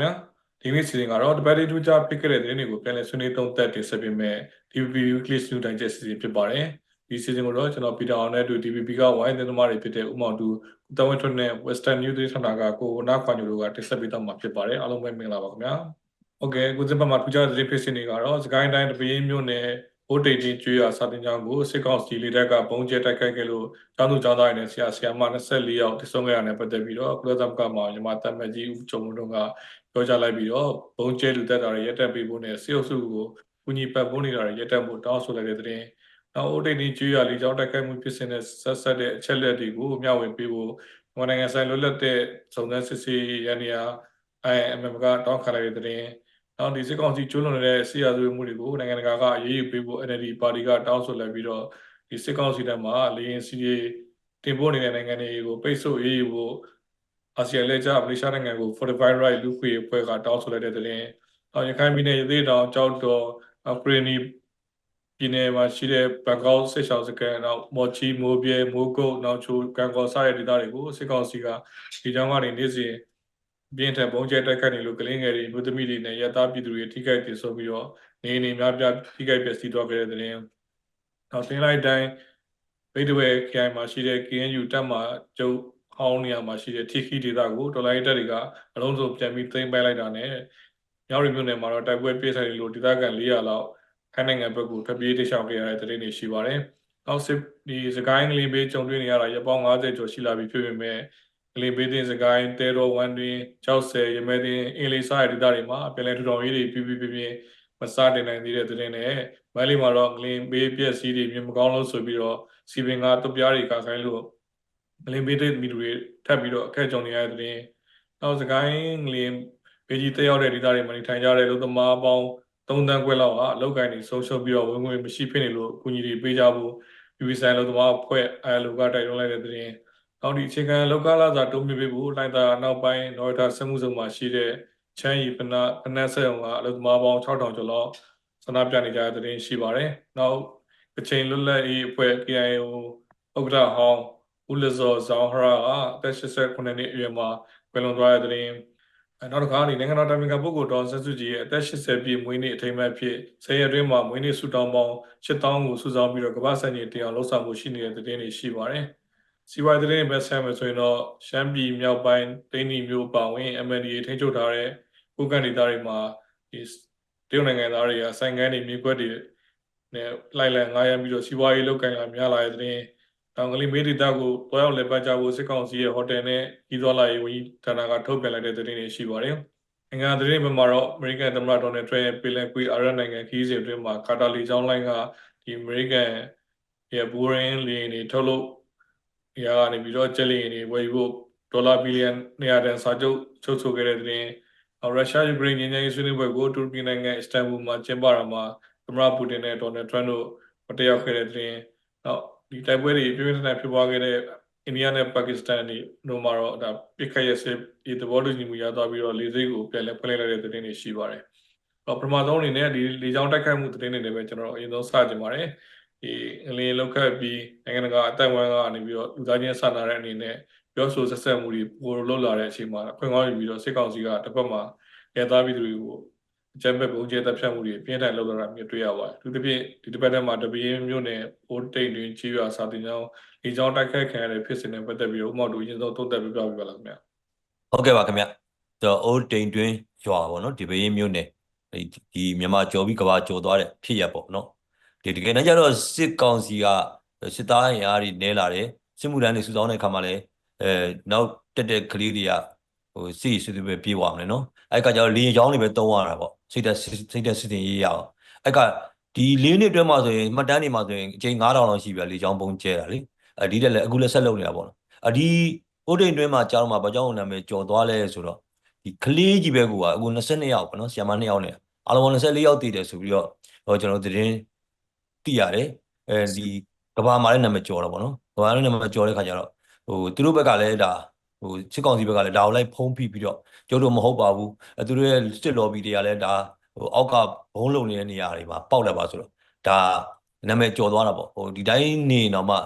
မင်္ဂလာပါခင်ဗျာဒီနေ့စီစဉ်ကတော့တပတ်လေးထူးခြားဖြစ်ခဲ့တဲ့သတင်းတွေကိုပြန်လည်ဆွေးနွေးသုံးသပ်တင်ဆက်ပေးမယ် DVB Weekly News Digest စီစဉ်ဖြစ်ပါတယ်ဒီစီစဉ်ကိုတော့ကျွန်တော်ပီတာအောင်နဲ့အတူ DVB ကဝိုင်းသတင်းသမားတွေဖြစ်တဲ့ဥမောင်တူဦးတဝင်းထွန်းနဲ့ Western News သတင်းဌာနကကိုနာခွန်ညိုတို့ကတင်ဆက်ပေးတော့မှာဖြစ်ပါတယ်အားလုံးပဲမင်္ဂလာပါခင်ဗျာဟုတ်ကဲ့ကိုစင်ပတ်မှာထူးခြားသတင်းဖြစ်စဉ်တွေကတော့စကိုင်းတိုင်းတပင်းမြို့နယ်ဘိုးတိတ်ချင်းကျွေးရစာတင်ကြောင်းကိုစစ်ကောင်စီလေတပ်ကဘုံကျဲတိုက်ခိုက်ခဲ့လို့ကျောင်းသူကျောင်းသားတွေနဲ့ဆရာဆရာမ24ယောက်တဆုံးခဲ့ရတဲ့ပတ်သက်ပြီးတော့ကုလသမဂ္ဂမှာမြန်မာတပ်မကြီးဦးကျော်မွန်းတို့က ပြောကြားလိုက်ပြီးတော့ဘုံကျဲလူသက်တာတွေရက်တက်ပေးဖို့နဲ့စစ်အုပ်စုကိုကူညီပတ်ဖို့နေတာတွေရက်တက်ဖို့တောင်းဆိုလိုက်တဲ့တဲ့နောက်ဦးတိတ်ချင်းကျွေးရလေကျောင်းတိုက်ခိုက်မှုဖြစ်စဉ်နဲ့ဆက်ဆက်တဲ့အချက်လက်တွေကိုမျှဝေပေးဖို့မြန်မာနိုင်ငံဆိုင်လွတ်လပ်တဲ့စုံစမ်းစစ်ဆေးရန်ရာ IMM ကတောင်းခံလိုက်တဲ့တဲ့နောက်ဒီစစ်ကောင်စီကျူးလွန်နေတဲ့ဆီယာသွေးမှုတွေကိုနိုင်ငံတကာကအရေးယူပေးဖို့ NLD ပါတီကတောင်းဆိုလိုက်ပြီးတော့ဒီစစ်ကောင်စီတပ်မှလေရင်စီရေးတင်ပို့နေတဲ့နိုင်ငံတွေကိုပိတ်ဆို့ရေးယူဖို့ အာဆီယံလက်ကျမလေးရှားနိုင်ငံကို Fortify Right လူခွေအဖွဲ့ကတောင်းဆိုလိုက်တဲ့တဲ့။အော်ရခိုင်ပြည်နယ်ရသေးတောင်ကြောက်တော်အကရီနီပြည်နယ်မှာရှိတဲ့ဘန်ကောက်စစ်ရှောင်းစကန်နောက်မော်ချီမိုးပြဲမိုးကုတ်နောက်ချိုကန်ကော်စတဲ့ဒေသတွေကိုစစ်ကောင်စီကဒီကြောင်းကနေနေ့စဉ်ပြင်းထန်ပုံကျဲတိုက်ခတ်နေလို့ကလင်းငယ်တွေမြို့သမီးတွေနဲ့ရတာပြည်သူတွေထိခိုက်ပြေဆုံးပြီးတော့နေနေများပြားထိခိုက်ပျက်စီးသွားခဲ့တဲ့တဲ့။နောက်တင်လိုက်တိုင်းဗိဒဝဲခိုင်မှာရှိတဲ့ KNU တပ်မှကျုပ် ဟောင်းနေရာမှာရှိတဲ့ TK ဒေသကိုတော်လိုင်းတပ်တွေကအလုံးစုံပြန်ပြီးသိမ်းပိုက်လိုက်တာနဲ့မြောက်ရီမြို့နယ်မှာတော့တိုက်ပွဲပြည့်ဆိုင်လို့ဒေသခံ400လောက်ခိုင်နိုင်ငံဘက်ကိုထွက်ပြေးတိရှောင်ခဲ့ရတဲ့တဲ့တွေရှိပါတယ်။နောက်စစ်ဒီစကိုင်းကလေးဘေးကြုံတွေ့နေရတာရပောင်း90ကျော်ရှိလာပြီဖြစ်ပေမဲ့ကလေးဘေးတင်စကိုင်းတဲတော်ဝန်တွင်60ရမဲတင်အင်လီစာရဒေသတွေမှာပြန်လည်ထူထောင်ရေးတွေပြပြပြပြမစတင်နိုင်သေးတဲ့တဲ့နဲ့မန်လီမှာတော့ကလင်းဘေးပြက်စီးတွေမြေမကောင်းလို့ဆိုပြီးတော့စီပင်ကတုတ်ပြားတွေကခိုင်းလို့ ကလင်းဘေးတဲ့မီလူတွေထပ်ပြီးတော့အခက်ကြုံနေရတဲ့တဲ့နောက်စကိုင်းကလင်းဘေးကြီးတက်ရောက်တဲ့ဒေသတွေမှာနေထိုင်ကြတဲ့လူသမားပေါင်းသုံးတန်းခွဲလောက်ဟာအလောက်ကိုင်းတွေဆုံးရှုံးပြီးတော့ဝင်ငွေမရှိဖြစ်နေလို့အကူအညီတွေပေးကြဖို့ UV ဆိုင်လို့သမားဖွဲ့အဲလိုကတိုက်တွန်းလိုက်တဲ့တဲ့နောက်ဒီအခြေခံလောကလာစာတုံးပြပေးဖို့လိုက်တာနောက်ပိုင်းနော်တာစမှုစုံမှာရှိတဲ့ချမ်းရီပနပနက်ဆက်အောင်ကအလုပ်သမားပေါင်း6000ကျော်လောက်ဆန္ဒပြနေကြတဲ့တဲ့ရှိပါတယ်။နောက်ကချင်လွတ်လပ်ရေးအဖွဲ့ KIO ဥက္ကဋ္ဌဟောင်း ဦးလဇော်ဇောင်းဟရာကအသက်89နှစ်အရွယ်မှာကွယ်လွန်သွားတဲ့တဲ့နောက်တစ်ခါဒီနိုင်ငံတော်တိုင်ပင်ခံပုဂ္ဂိုလ်တော်ဆက်စုကြည်ရဲ့အသက်80ပြည့်မွေးနေ့အထိမ်းအမှတ်ဖြစ်ဆယ်ရက်တွင်းမှာမွေးနေ့ဆုတောင်းပေါင်း8000ကိုစုဆောင်းပြီးတော့ကမ္ဘာ့စံချိန်တင်အောင်လှုပ်ဆောင်မှုရှိနေတဲ့တဲ့တွေရှိပါတယ်။စီဝိုင်းတဲ့ဘက်ဆမ်းမယ်ဆိုရင်တော့ရှမ်းပြည်မြောက်ပိုင်းတိန်းနီမျိုးပါဝင် MNDA ထိန်းချုပ်ထားတဲ့ကုကန့်ဒေသတွေမှာဒီတရုတ်နိုင်ငံသားတွေကဆိုင်ကန်းတွေမြေကွက်တွေနဲ့လိုက်လံငားရမ်းပြီးတော့စီဝါရေးလုပ်ကိုင်လာများလာတဲ့တဲ့ တောင်ကလေးမေဒီတာကိုတွားရောက်လက်ပတ်ကြဖို့စစ်ကောင်စီရဲ့ဟိုတယ်နဲ့ဤသွားလာရေးဝန်ကြီးဌာနကထုတ်ပြန်လိုက်တဲ့သတင်းတွေရှိပါတယ်။နိုင်ငံသတင်းမှာတော့ American သမ္မတ Donald Trump ရဲ့ပြည်လည်ကွေအာရနိုင်ငံခီးစဉ်အတွင်းမှာကာတာလီချောင်းလိုင်းကဒီ American ရဲ့ဘူရင်လီနေထုတ်လို့ရာကနေပြီးတော့ကျက်လီနေဝယ်ဖို့ဒေါ်လာဘီလီယံ200တန်စာချုပ်ချုပ်ဆိုခဲ့တဲ့သတင်းရုရှားယူကရိန်းငြိမ်းချမ်းရေးဆွေးနွေးပွဲကိုတူရကီနိုင်ငံအစ္စတန်ဘူလ်မှာကျင်းပတာမှာသမ္မတပူတင်နဲ့ဒေါ်နယ်ထရန့်တို့တက်ရောက်ခဲ့တဲ့သတင်းနောက် ဒီတိုက်ပွဲတွေပြင်းပြင်းထန်ထန်ဖြစ်ပွားခဲ့တဲ့အိန္ဒိယနဲ့ပါကစ္စတန်တို့မှာတော့ဒါပြစ်ခတ်ရစစ်ဒီသဘောတူညီမှုရသွားပြီးတော့လေစိတ်ကိုပြန်လည်ဖွင့်လိုက်တဲ့သတင်းတွေရှိပါတယ်။တော့ပထမဆုံးအနေနဲ့ဒီလေကြောင်းတိုက်ခိုက်မှုသတင်းတွေလည်းပဲကျွန်တော်အရင်ဆုံးစကြင်ပါတယ်။ဒီအလင်းလောက်ခတ်ပြီးနိုင်ငံတကာအတိုက်ဝမ်းကနေပြီးတော့လူသားချင်းစာနာတဲ့အနေနဲ့ပြောဆိုဆက်ဆက်မှုတွေပိုလို့လာတဲ့အချိန်မှာခွင့်ကောင်းယူပြီးတော့စစ်ကောင်စီကတစ်ပတ်မှာရဲသားပြည်သူတွေကို အကြမ်းဖက်ပုံကျဲတပ်ဖြတ်မှုတွေပြင်းထန်လုပ်လာတာမျိုးတွေ့ရပါတယ်။သူတစ်ပြည့်ဒီတစ်ပတ်ထဲမှာတပင်းမျိုးနဲ့ဘိုးတိတ်တွင်ကြီးရွာစာတင်ကြောင်းဒီကြောင်းတိုက်ခိုက်ခံရတဲ့ဖြစ်စဉ်နဲ့ပတ်သက်ပြီးဥမောက်တို့အရင်ဆုံးသုံးသပ်ပြပြပြပါလားခင်ဗျာ။ဟုတ်ကဲ့ပါခင်ဗျ။ကျွန်တော်အိုးတိန်တွင်ရွာပေါ့နော်ဒီပင်းမျိုးနဲ့ဒီမြန်မာကျော်ပြီးကဘာကျော်သွားတဲ့ဖြစ်ရပေါ့နော်။ဒီတကယ်တမ်းကျတော့စစ်ကောင်စီကစစ်သားအင်အားတွေနဲလာတယ်။စစ်မှုထမ်းတွေစုဆောင်းတဲ့အခါမှာလည်းအဲနောက်တက်တဲ့ကလေးတွေကဟိုစီစစ်စစ်ပဲပြေးသွားမယ်နော်အဲ့ကကျတော့လေရင်ချောင်းတွေပဲတုံးရတာပေါ့ စိတ်သက်စိတ်သက်စစ်တင်ရေးရအောင်အဲ့ကဒီလေးနှစ်တွဲမှာဆိုရင်မှတ်တမ်းတွေမှာဆိုရင်အချိန်9000လောက်ရှိပြီလေချောင်းပုံကျဲတာလေအဒီတက်လည်းအခုလည်းဆက်လုပ်နေတာပေါ့နော်အဒီဥဒိန်တွဲမှာကြားတော့မှာဘာကြောင့်နာမည်ကြော်သွားလဲဆိုတော့ဒီကလေးကြီးပဲကူကအခု22ယောက်ပေါ့နော်ဆီယမ2ယောက်နဲ့အားလုံး24ယောက်တည်တယ်ဆိုပြီးတော့ဟိုကျွန်တော်သတင်းသိရတယ်အဲဒီကဘာမှာလည်းနာမည်ကြော်တော့ပေါ့နော်ကဘာလည်းနာမည်ကြော်တဲ့ခါကျတော့ဟိုသူတို့ဘက်ကလည်းဒါဟိုစစ်ကောင်စီဘက်ကလည်းဒါကိုလိုက်ဖုံးဖိပြီးတော့ ကျတို့မဟုတ်ပါဘူးအဲသူတို့ရဲ့စစ်လော်ဘီတွေကလည်းဒါဟိုအောက်ကဘုံလုံနေတဲ့နေရာတွေမှာပေါက်လက်ပါဆိုတော့ဒါနာမည်ကျော်သွားတာပေါ့ဟိုဒီတိုင်းနေတော့မှ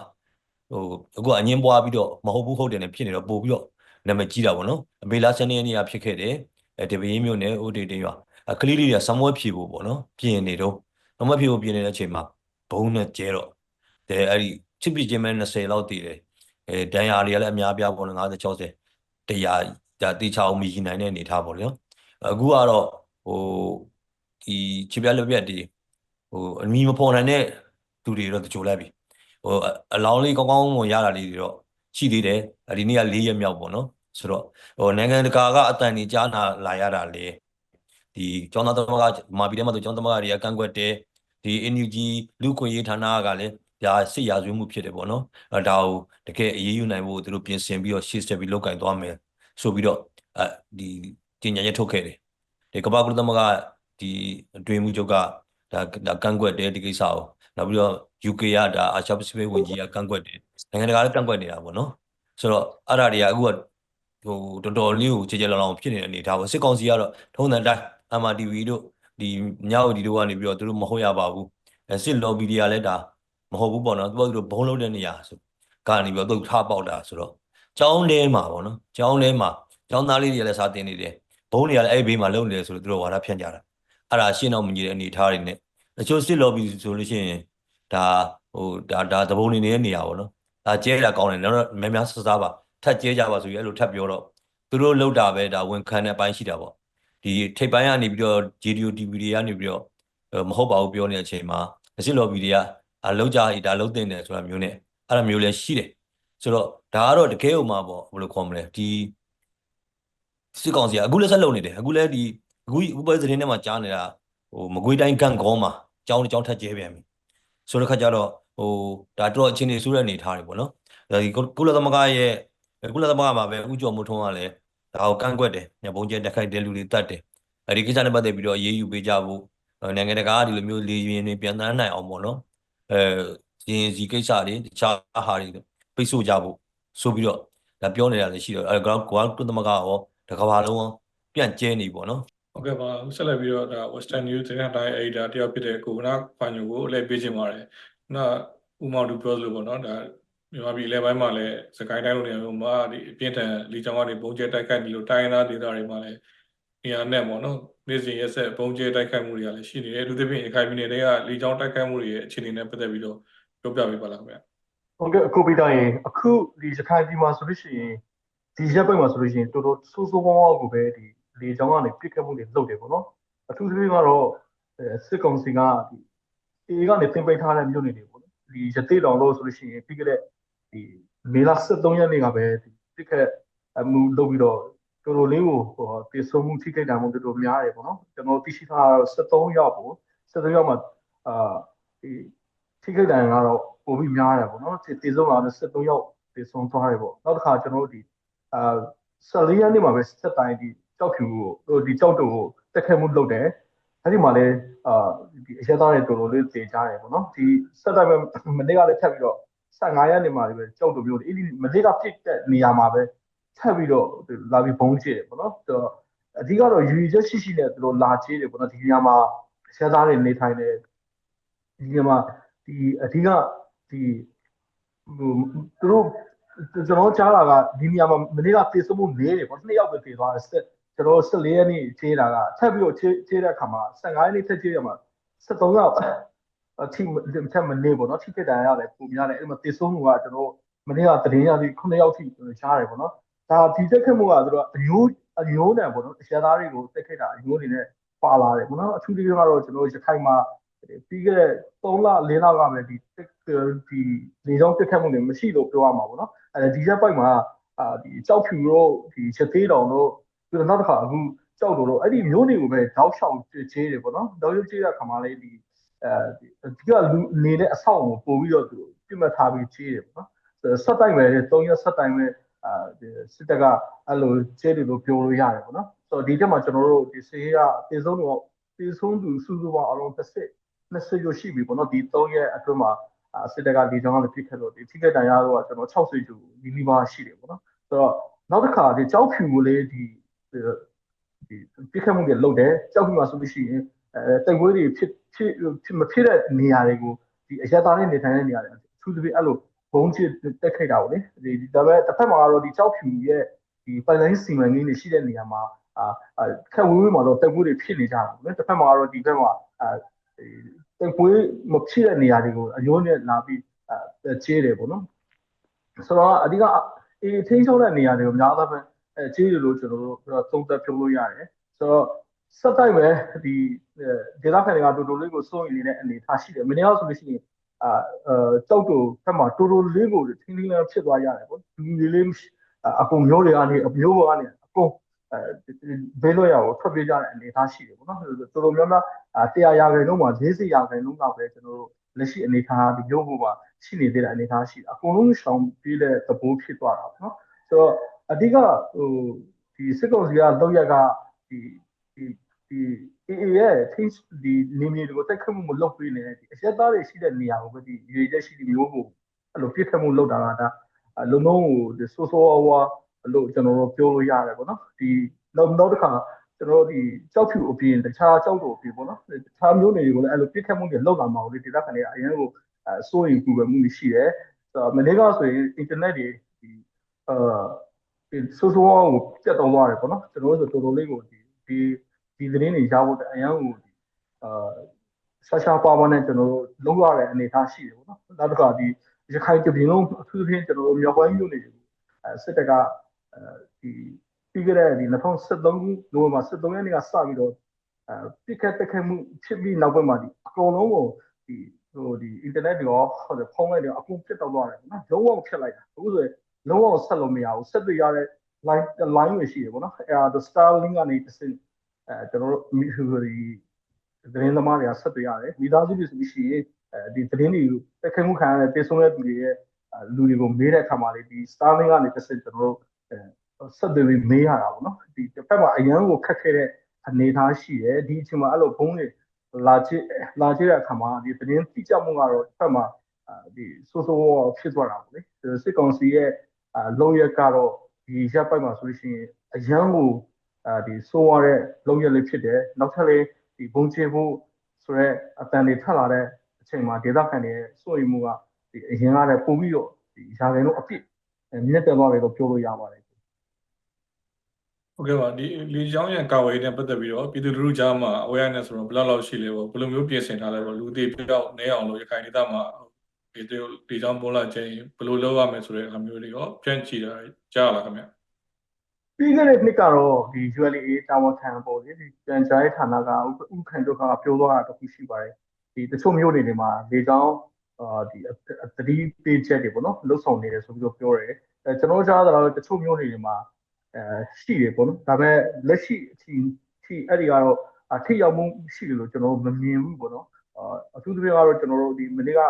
ဟိုအခုအငင်းပွားပြီးတော့မဟုတ်ဘူးဟုတ်တယ်နဲ့ဖြစ်နေတော့ပို့ပြီးတော့နာမည်ကြီးတာပေါ့နော်အမေလာစနေနေရဖြစ်ခဲ့တယ်အဲတပင်းမြို့နယ်အိုးတေတင်းရွာကလေးလေးတွေကစမွဲဖြေဖို့ပေါ့နော်ပြင်နေတော့စမွဲဖြေဖို့ပြင်နေတဲ့အချိန်မှာဘုံနဲ့ကျဲတော့တဲ့အဲ့ဒီချစ်ပြချင်းမဲ့20လောက်တည်တယ်အဲဒဏ်ရာတွေကလည်းအများပြားပေါ့နော်50 60တရား ဒါတေချာအောင်မရနိုင်တဲ့အနေထားပေါ့နော်အခုကတော့ဟိုဒီချစ်ပြလက်ပြက်ဒီဟိုအမီမပေါ်နိုင်တဲ့သူတွေတော့တချို့လိုက်ပြီဟိုအလောင်းလေးကောင်းကောင်းမွန်ရတာလေးတွေတော့ရှိသေးတယ်ဒီနေ့က၄ရက်မြောက်ပေါ့နော်ဆိုတော့ဟိုနိုင်ငံတကာကအတန်ကြီးကြားနာလာရတာလေဒီကျောင်းသားသမဂ္ဂမာပြည်ထဲမှာဆိုကျောင်းသားသမဂ္ဂတွေကကန့်ကွက်တယ်ဒီ NUG လူခွင့်ရေးဌာနကလည်းဒါစစ်ရာဇဝတ်မှုဖြစ်တယ်ပေါ့နော်အဲဒါကိုတကယ်အရေးယူနိုင်ဖို့သူတို့ပြင်ဆင်ပြီးတော့ရှေ့ဆက်ပြီးလုပ်ကင်သွားမယ် ဆိုပြီးတော့အဲဒီတင်ညာချက်ထုတ်ခဲ့တယ်ဒီကမ္ဘာကုလသမဂ္ဂဒီအတွင်းမှုချုပ်ကဒါဒါကန့်ကွက်တယ်ဒီကိစ္စကိုနောက်ပြီးတော့ UK ကဒါအာရှပစိဖိတ်ဝန်ကြီးကကန့်ကွက်တယ်နိုင်ငံတကာလည်းကန့်ကွက်နေတာပေါ့နော်ဆိုတော့အဲ့ဒါတွေကအခုကဟိုတော်တော်လေးကိုခြေခြေလောင်လောင်ဖြစ်နေတဲ့အနေအထားပေါ့စစ်ကောင်စီကတော့ထုံးစံတိုင်း MRTV တို့ဒီမြောက်ဒီတို့ကနေပြီးတော့သူတို့မဟုတ်ရပါဘူးအဲစစ် lobby တွေကလည်းဒါမဟုတ်ဘူးပေါ့နော်သူတို့ဘုံလုံးတဲ့နေရာဆိုကနေပြီးတော့သူထားပေါက်တာဆိုတော့ ကျောင်းထဲမှာပေါ့နော်ကျောင်းထဲမှာကျောင်းသားလေးတွေလည်းစာတင်နေတယ်ဘုံတွေကလည်းအဲ့ဘေးမှာလုံနေတယ်ဆိုတော့သူတို့ဝါဒဖြန့်ကြတာအဲ့ဒါရှင်းတော့မကြီးတဲ့အနေအထားတွေနဲ့တချို့စစ် lobby ဆိုလို့ရှိရင်ဒါဟိုဒါဒါသဘုံနေနေတဲ့နေရာပေါ့နော်ဒါကျဲတာကောင်းတယ်တော့များများစစားပါထပ်ကျဲကြပါဆိုပြီးအဲ့လိုထပ်ပြောတော့သူတို့လောက်တာပဲဒါဝန်ခံတဲ့အပိုင်းရှိတာပေါ့ဒီထိပ်ပိုင်းကနေပြီးတော့ GDO TV တွေကနေပြီးတော့မဟုတ်ပါဘူးပြောနေတဲ့အချိန်မှာစစ် lobby တွေကအလောက်ကြဒါလောက်တင်တယ်ဆိုတာမျိုးနဲ့အဲ့လိုမျိုးလည်းရှိတယ် ဆိုတော့ဒါကတော့တကယ်ဥမှာပေါ့ဘယ်လိုခေါ်မလဲဒီစစ်ကောင်စီကအခုလည်းဆက်လုပ်နေတယ်အခုလည်းဒီအခုဥပဒေသတင်းထဲမှာကြားနေတာဟိုမကွေးတိုင်းကန့်ကောမှာကြောင်းတစ်ကြောင်းထပ်ကျဲပြန်ပြီဆိုတော့ခါကျတော့ဟိုဒါတော့အချင်းနေဆိုးတဲ့အနေထားတွေပေါ့နော်ဒီကုလသမဂ္ဂရဲ့ကုလသမဂ္ဂမှာပဲဥကြော်မှုထုံးကလည်းဒါကိုကန့်ကွက်တယ်ညဘုံကျဲတက်ခိုက်တဲ့လူတွေတတ်တယ်အဲဒီကိစ္စနဲ့ပတ်သက်ပြီးတော့အေးအေးယူပေးကြဖို့နိုင်ငံတကာကဒီလိုမျိုးလေရင်တွေပြန်တန်းနိုင်အောင်ပေါ့နော်အဲရင်စီကိစ္စတွေတခြားဟာတွေ ပိတ်ဆို့ကြဖို့ဆိုပြီးတော့ဒါပြောနေတာလည်းရှိတော့အဲကောကွာကုသမဂ္ဂရောတကဘာလုံးပြန့်ကျဲနေပေါ့နော်ဟုတ်ကဲ့ပါဆက်လက်ပြီးတော့ဒါ Western News သတင်းတိုင်း editor တယောက်ဖြစ်တဲ့ကိုကနာဖိုင်ညိုကိုအလဲပေးခြင်းပါတယ်။နောက်ဦးမောင်သူပြောသလိုပေါ့နော်ဒါမြန်မာပြည်လဲပိုင်းမှာလည်းစကိုင်းတိုင်းလိုနေရာမျိုးမှာဒီအပြင်းထန်လီချောင်းကနေပုံကျဲတိုက်ခိုက်နေလို့တိုင်းရင်းသားဒေသတွေမှာလည်းနေရာနဲ့ပေါ့နော်နေ့စဉ်ရက်ဆက်ပုံကျဲတိုက်ခိုက်မှုတွေကလည်းရှိနေတယ်။သူသဖြင့်အခိုင်ပြည်နယ်တွေကလီချောင်းတိုက်ခိုက်မှုတွေရဲ့အခြေအနေနဲ့ပတ်သက်ပြီးတော့ပြောပြပေးပါလားခင်ဗျာ ဟုတ်ကဲ့အခုပြီးတော့ရင်အခုဒီရခိုင်ပြည်မှာဆိုလို့ရှိရင်ဒီရက်ပိုင်းမှာဆိုလို့ရှိရင်တော်တော်ဆိုးဆိုးဝါးဝါးကိုပဲဒီလေကြောင်းကနေပြစ်ခတ်မှုတွေလုပ်တယ်ပေါ့နော်အထူးသဖြင့်ကတော့စစ်ကောင်စီကဒီအေကနေပြင်ပိတ်ထားတဲ့မြို့နယ်တွေပေါ့နော်ဒီရသေးတောင်လို့ဆိုလို့ရှိရင်ပြီးခဲ့တဲ့ဒီမေလ23ရက်နေ့ကပဲဒီပြစ်ခတ်မှုလုပ်ပြီးတော့တော်တော်လေးကိုဟိုပြေဆုံးမှုထိခိုက်တာမှုတော်တော်များတယ်ပေါ့နော်ကျွန်တော်သိရှိထားတာ73ရောက်ပေါ့73ရောက်မှာအာဒီ ထိခိုက်တယ်ကတော့ပိုပြီးများတယ်ပေါ့နော်ဒီတည်ဆုံးလာတဲ့73ရောက်တည်ဆုံးသွားတယ်ပေါ့နောက်တစ်ခါကျွန်တော်တို့ဒီအာ14ရက်နေ့မှာပဲစစ်တိုင်းဒီကြောက်ဖြူကိုဒီကြောက်တုံကိုတက်ခဲမှုလုပ်တယ်အဲ့ဒီမှာလဲအာဒီအရက်သားတွေတော်တော်လေးတည်ကြတယ်ပေါ့နော်ဒီစစ်တိုင်းပဲမနေ့ကလည်းထပ်ပြီးတော့15ရက်နေ့မှာလည်းပဲကြောက်တုံမျိုးအဲ့ဒီမနေ့ကပြစ်တဲ့နေရာမှာပဲထပ်ပြီးတော့လာပြီးဘုံကျတယ်ပေါ့နော်ဆိုတော့အဓိကတော့ယူချက်ရှိရှိနဲ့သူတို့လာချေးတယ်ပေါ့နော်ဒီနေရာမှာဆက်သားတွေနေထိုင်တယ်ဒီနေရာမှာ ဒီအဓိကဒီဟိုသူတို့ကျွန်တော်ကြားတာကဒီနေရာမှာမနေ့ကပြေဆုံးမှုနေတယ်ပေါ့နှစ်ယောက်ပဲပြေသွားတယ်ဆက်ကျွန်တော်14ရက်နေ့ခြေးတာကထပ်ပြီးတော့ခြေးခြေးတဲ့အခါမှာ15ရက်နေ့ထပ်ခြေးရမှာ73ယောက်အထိထပ်မနေပေါ့နော်ထိဖြစ်တယ်ရတယ်ပုံများတယ်အဲ့မှာတေဆုံးမှုကကျွန်တော်မနေ့ကသတင်းရသည်9ယောက်ထိရှားတယ်ပေါ့နော်ဒါဒီတက်ခတ်မှုကသူတို့အယိုးအယိုးနဲ့ပေါ့နော်တရားသားတွေကိုတက်ခတ်တာအယိုးနေနဲ့ပါလာတယ်ပေါ့နော်အထူးသဖြင့်ကတော့ကျွန်တော်ရခိုင်မှာ ပြီးခဲ့တဲ့3လ4လကပဲဒီဒီလေကြောင်းတက်ခတ်မှုတွေမရှိလို့ပြောရမှာပေါ့နော်အဲဒီရက်ပိုက်မှာအာဒီကြောက်ဖြူတို့ဒီချက်သေးတောင်တို့ပြီးတော့နောက်တစ်ခါအခုကြောက်တို့တို့အဲ့ဒီမျိုးတွေကိုပဲတောက်လျှောက်ချေးတယ်ပေါ့နော်တောက်လျှောက်ချေးတဲ့ခါမှလေးဒီအဲဒီကလူနေတဲ့အဆောက်အုံကိုပို့ပြီးတော့သူပြစ်မှတ်ထားပြီးချေးတယ်ပေါ့နော်ဆက်တိုက်ပဲ3ရက်ဆက်တိုက်ပဲအာစစ်တပ်ကအဲ့လိုချေးတယ်လို့ပြောလို့ရတယ်ပေါ့နော်ဆိုတော့ဒီတက်မှာကျွန်တော်တို့ဒီစေးကတေဆုံးတော့တေဆုံးသူစုစုပေါင်းအလုံး30 20ကျော်ရှိပြီပေါ့နော်ဒီ3ရက်အတွင်းမှာစစ်တပ်ကဒီကြောင်းကလည်းပြစ်ခတ်လို့ဒီထိခိုက်တန်ရတော့ကျွန်တော်60ကျော်နီးနီးပါးရှိတယ်ပေါ့နော်ဆိုတော့နောက်တစ်ခါဒီကြောက်ဖြူကိုလေဒီဒီပြစ်ခတ်မှုတွေလုပ်တယ်ကြောက်ဖြူမှာဆိုလို့ရှိရင်အဲတိုက်ပွဲတွေဖြစ်ဖြစ်ဖြစ်မဖြစ်တဲ့နေရာတွေကိုဒီအရသာနဲ့နေထိုင်တဲ့နေရာတွေအထူးသဖြင့်အဲ့လိုဘုံချစ်တက်ခိုက်တာပေါ့လေဒီဒါပေမဲ့တစ်ဖက်မှာကတော့ဒီကြောက်ဖြူရဲ့ဒီပိုင်လိုင်းစီမံကိန်းတွေရှိတဲ့နေရာမှာအာအာခက်ဝေးဝေးမှာတော့တက်ပွေးတွေဖြစ်နေကြတာပေါ့နော်တစ်ဖက်မှာကတော့ဒီဘက်မှာအာ တက်ပွေးမဖြစ်တဲ့နေရာတွေကိုအယိုးနဲ့လာပြီးအာချေးတယ်ပေါ့နော်ဆိုတော့အဓိကအေးထိန်းချုပ်တဲ့နေရာတွေကိုများသောအားဖြင့်အဲချေးတယ်လို့ကျွန်တော်တို့သုံးသပ်ပြောလို့ရတယ်ဆိုတော့စက်တိုက်ပဲဒီဒေသခံတွေကတူတူလေးကိုစိုးရင်နေတဲ့အနေအထားရှိတယ်မနေ့ကဆိုလို့ရှိရင်အာအဲတောက်တူဘက်မှာတူတူလေးကိုထင်းထင်းလေးဖြစ်သွားရတယ်ပေါ့ဒီလေးလေးအကုန်မျိုးတွေကနေအမျိုးပေါ်ကနေအကုန်အဲ ဘေးလွှတ်ရအောင်ထွက်ပြေးကြတဲ့အနေအထားရှိတယ်ပေါ့နော်တော်တော်များများတရားရာခိုင်နှုန်းမှာ40ရာခိုင်နှုန်းလောက်ပဲကျွန်တော်တို့လက်ရှိအနေအထားဒီမျိုးပေါ်မှာရှိနေတဲ့အနေအထားရှိတယ်အကုန်လုံးရှောင်ပြေးတဲ့သဘောဖြစ်သွားတာပေါ့နော်ဆိုတော့အဓိကဟိုဒီစစ်ကောင်စီကလောက်ရကဒီဒီဒီအေးရဲ့ taste ဒီနေမြေတွေကိုတက်ခတ်မှုမလုပ်ပေးနေတဲ့ဒီအရက်သားတွေရှိတဲ့နေရာကိုပဲဒီရေချက်ရှိတဲ့မျိုးကိုအဲ့လိုပြစ်ခတ်မှုလုပ်တာကဒါလုံလုံးကိုဒီဆိုးဆိုးဝါးဝါ လို့ကျွန်တော်တို့ပြောလို့ရတယ်ပေါ့နော်ဒီနောက်နောက်တစ်ခါကျွန်တော်တို့ဒီကြောက်ဖြူအပြင်တခြားကြောက်တို့အပြင်ပေါ့နော်တခြားမျိုးတွေကိုလည်းအဲ့လိုပြစ်ခတ်မှုတွေလုပ်လာမှာကိုလေဒေသခံတွေအရင်ကအဲစိုးရင်ပူပယ်မှုရှိတယ်ဆိုတော့မနေ့ကဆိုရင် internet တွေဒီအာဒီဆိုးဆိုးဝါးဝါကိုပြတ်တောင်းသွားတယ်ပေါ့နော်ကျွန်တော်တို့ဆိုတော်တော်လေးကိုဒီဒီဒီသတင်းတွေရဖို့အရင်ကိုအာဆာရှာပါပါနဲ့ကျွန်တော်တို့လုံးရတဲ့အနေအထားရှိတယ်ပေါ့နော်နောက်တစ်ခါဒီရခိုင်ပြည်လုံးအထူးသဖြင့်ကျွန်တော်တို့မြောက်ပိုင်းမြို့နယ်တွေအဲစစ်တပ်ကအဲ ဒီပြီးခဲ့တဲ့ဒီ2013ခုနိုဝင်ဘာ13ရက်နေ့ကစပြီးတော့အဲပြစ်ခတ်တက်ခတ်မှုဖြစ်ပြီးနောက်ပိုင်းမှာဒီအကုန်လုံးကိုဒီဟိုဒီ internet တွေရောဟိုဖုန်းလိုက်တွေအကုန်ပြတ်တော့သွားတယ်နော်လုံးဝဖြတ်လိုက်တာအခုဆိုရင်လုံးဝဆက်လို့မရဘူးဆက်သွယ်ရတဲ့ line line တွေရှိတယ်ပေါ့နော်အဲဒါ Starlink ကနေတစ်စင်အဲကျွန်တော်တို့ဟိုဒီသတင်းသမားတွေကဆက်သွယ်ရတယ်မိသားစုတွေဆိုလို့ရှိရင်အဲဒီသတင်းတွေတက်ခတ်မှုခံရတဲ့တေဆုံးတဲ့သူတွေရဲ့လူတွေကိုမေးတဲ့အခါမှာလေဒီ Starlink ကနေတစ်စင်ကျွန်တော်တို့ ဆက်သွယ်ပြီးမေးရတာပေါ့နော်ဒီတစ်ဖက်မှာအရန်ကိုခက်ခဲတဲ့အနေအထားရှိတယ်ဒီအချိန်မှာအဲ့လိုဘုံတွေလာချစ်လာချစ်တဲ့အခါမှာဒီသတင်းတိကျမှုကတော့တစ်ဖက်မှာဒီဆိုးဆိုးဖြစ်သွားတာပေါ့လေစစ်ကောင်စီရဲ့လုံရက်ကတော့ဒီရပ်ပိုက်မှာဆိုလို့ရှိရင်အရန်ကိုအဲဒီဆိုးရတဲ့လုံရက်လေးဖြစ်တယ်နောက်ထပ်လေးဒီဘုံချေဖို့ဆိုတော့အတန်တွေထပ်လာတဲ့အချိန်မှာဒေသခံတွေရဲ့စိုးရိမ်မှုကဒီအရင်ကတည်းကပို့ပြီးတော့ဒီရာခိုင်နှုန်းအပြည့်မြင့်တက်သွားတယ်လို့ပြောလို့ရပါတယ် ဟုတ်ကဲ့ပါဒီလေချောင်းရံကာဝေးနဲ့ပတ်သက်ပြီးတော့ပြည်သူလူထုကြားမှာ awareness ဆိုတော့ဘယ်လောက်လောက်ရှိလဲပေါ့ဘယ်လိုမျိုးပြင်ဆင်ထားလဲပေါ့လူသေးပြောက်နေအောင်လို့ရခိုင်ဒေသမှာဒီဒီချောင်းပေါ်လာခြင်းဘယ်လိုလုပ်ရမလဲဆိုတဲ့အမျိုးတွေရောပြန့်ချီတာကြားလာခင်ဗျပြီးခဲ့တဲ့နှစ်ကတော့ဒီ ULA တာဝန်ခံပေါ့လေဒီပြန်ကြားရေးဌာနကဥက္ကဋ္ဌတို့ကပြောသွားတာတခုရှိပါတယ်ဒီတချို့မျိုးတွေမှာလေချောင်းအာဒီသတိပေးချက်တွေပေါ့နော်လှုပ်ဆောင်နေတယ်ဆိုပြီးတော့ပြောတယ်အဲကျွန်တော်ကြားတာတော့တချို့မျိုးတွေမှာ အဲရှိတယ်ပေါ့နော်ဒါပေမဲ့လက်ရှိအထိအထိအဲ့ဒီကတော့အထိရောက်မှုရှိတယ်လို့ကျွန်တော်မမြင်ဘူးပေါ့နော်အထူးသဖြင့်ကတော့ကျွန်တော်တို့ဒီမနေ့က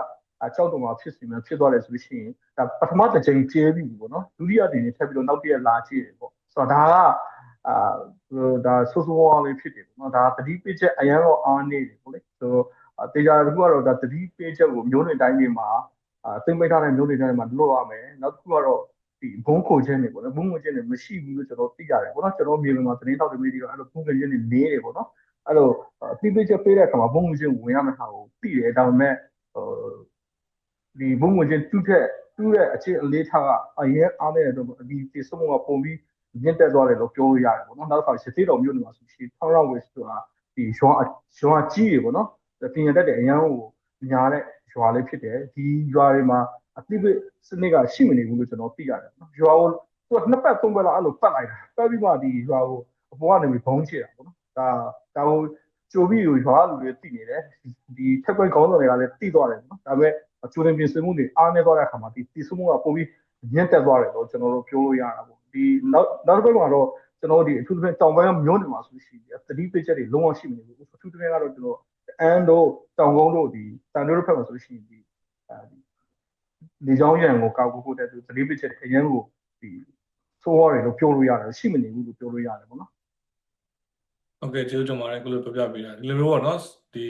အကြောက်တုံမှာဖြစ်စီမှာဖြစ်သွားတယ်ဆိုလို့ရှိရင်ဒါပထမတစ်ချိန်ကျဲပြီပေါ့နော်ဒုတိယတင်ထပ်ပြီးတော့နောက်တစ်ရက်လာကြည့်တယ်ပေါ့ဆိုတော့ဒါကအာဒါဆိုးဆိုးဝါးဝါးလေးဖြစ်တယ်ပေါ့နော်ဒါတတိပိချက်အရန်တော့အားနေတယ်ပေါ့လေဆိုတော့တေချာတစ်ခုကတော့ဒါတတိပိချက်ကိုမျိုးနေတိုင်းတွေမှာအာသိမ့်ပိတ်ထားတဲ့မျိုးနေတိုင်းတွေမှာလွတ်ရမယ်နောက်တစ်ခုကတော့ ဒီဘုံခိုခြင်းတွေပေါ့နော်ဘုံခိုခြင်းတွေမရှိဘူးလို့ကျွန်တော်သိရတယ်ပေါ့နော်ကျွန်တော်မြေပြင်မှာသတင်းတောက်တွေမိပြီးတော့အဲ့လိုဘုံခိုခြင်းတွေနေတယ်ပေါ့နော်အဲ့လိုအတိပိချက်ပေးတဲ့အခါမှာဘုံခိုခြင်းဝင်ရမယ့်ဟာကိုသိတယ်ဒါပေမဲ့ဟိုဒီဘုံခိုခြင်းတူးတဲ့တူးတဲ့အခြေအလေးထားကအရင်အားနေတဲ့တော့ဒီဒီစမှုကပုံပြီးမြင့်တက်သွားတယ်လို့ပြောလို့ရတယ်ပေါ့နော်နောက်တစ်ခါရှစ်သေးတော်မြို့နယ်မှာဆိုရှင်ထောင်းရောက်ဝေဆိုတာဒီရွာရွာကြီးတွေပေါ့နော်ပြင်ရတတ်တဲ့အရန်ကိုညာတဲ့ရွာလေးဖြစ်တယ်ဒီရွာတွေမှာ အတိပိစနစ်ကရှိမနေဘူးလို့ကျွန်တော်သိရတယ်နော်ရွာကိုသူကနှစ်ပတ်သုံးပတ်လောက်အဲ့လိုပတ်လိုက်တာပတ်ပြီးမှဒီရွာကိုအပေါ်ကနေပြီးဘုံချတာပေါ့နော်ဒါဒါကိုကြိုပြီးရွာလူတွေသိနေတယ်ဒီထက်ပွဲကောင်းတော်တွေကလည်းသိသွားတယ်နော်ဒါပေမဲ့ကျိုးတင်ပြင်ဆင်မှုတွေအားနေသွားတဲ့အခါမှာဒီတည်ဆမှုကပိုပြီးညံ့တက်သွားတယ်လို့ကျွန်တော်တို့ပြောလို့ရတာပေါ့ဒီနောက်နောက်တစ်ပတ်မှာတော့ကျွန်တော်ဒီအထူးသဖြင့်တောင်ပိုင်းမျိုးနေမှာဆိုရှိတယ်သတိပေးချက်တွေလုံးဝရှိမနေဘူးအထူးသဖြင့်ကတော့ကျွန်တော်အန်တို့တောင်ကုန်းတို့ဒီတန်တို့ဘက်မှာဆိုရှိရင်ဒီအဲဒီ လေကြောင်းရံကိုကောက်ဖို့တဲ့သူသတိပေးချက်တွေအရင်ကိုဒီဆိုးရတယ်လို့ပြောလို့ရတယ်ရှိမနေဘူးလို့ပြောလို့ရတယ်ပေါ့နော်ဟုတ်ကဲ့ကျေးဇူးတင်ပါတယ်ခုလိုပြပြပေးတာဒီလိုမျိုးပေါ့နော်ဒီ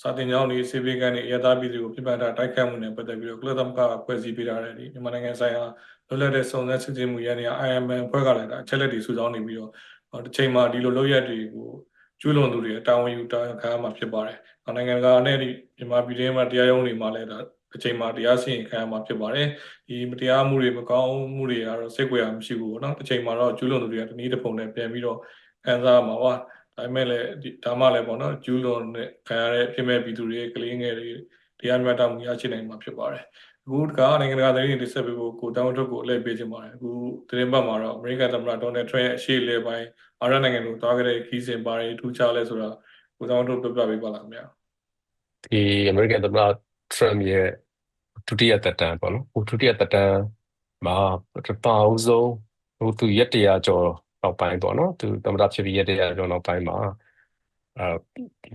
စာတင်ကြောင်းတွေစေဘေးကန်တွေအရသာပြည်သူကိုပြပတာတိုက်ခတ်မှုနဲ့ပတ်သက်ပြီးတော့ကုလသမဂ္ဂကဖွဲ့စည်းပေးထားတဲ့ဒီမြန်မာနိုင်ငံဆိုင်ရာလွတ်လပ်တဲ့စုံစမ်းစစ်ဆေးမှုရန်နေ IMN ဖွဲ့ကလည်းဒါအချက်လက်တွေစုဆောင်းနေပြီးတော့တစ်ချိန်မှာဒီလိုလုပ်ရက်တွေကိုကျူးလွန်သူတွေတာဝန်ယူတာဝန်ခံရမှာဖြစ်ပါတယ်။နိုင်ငံကနဲ့ဒီမြန်မာပြည်ထဲမှာတရားရုံးတွေမှာလည်းဒါ အချိန်မှာတရားစီရင်ခံရမှာဖြစ်ပါတယ်။ဒီမတရားမှုတွေမကောင်းမှုတွေကတော့စိတ်ကြွယ်ရမရှိဘူးပေါ့နော်။တစ်ချိန်မှာတော့ကျူးလွန်သူတွေကတနည်းတစ်ပုံနဲ့ပြန်ပြီးတော့ခံစားမှာပါဒါပေမဲ့လည်းဒီဒါမှလည်းပေါ့နော်ကျူးလွန်တဲ့ခံရတဲ့ပြင်မဲ့ပြည်သူတွေကလေးငယ်တွေတရားမျှတမှုရရှိနိုင်မှာဖြစ်ပါတယ်အခုတကားနိုင်ငံတကာသတင်းတွေတိဆက်ပေးဖို့ကိုတောင်းထုတ်ကိုအလဲပေးခြင်းပါတယ်အခုသတင်းပတ်မှာတော့အမေရိကန်သမ္မတဒေါ်နယ်ထရန့်ရဲ့အရှိလေပိုင်းအာရနိုင်ငံကိုတွားခဲ့တဲ့ခီးစဉ်ပါတယ်ထူးခြားလဲဆိုတာကိုတောင်းထုတ်ပြပြပေးပါလားခင်ဗျာဒီအမေရိကန်သမ္မတ ထရမ့်ရဲ့ဒုတိယသက်တမ်းပေါ့နော်ဟိုဒုတိယသက်တမ်းမှာပထမအဆုံးဟိုသူရက်တရာကျော်နောက်ပိုင်းပေါ့နော်သူသမ္မတဖြစ်ပြီးရက်တရာကျော်နောက်ပိုင်းမှာအာ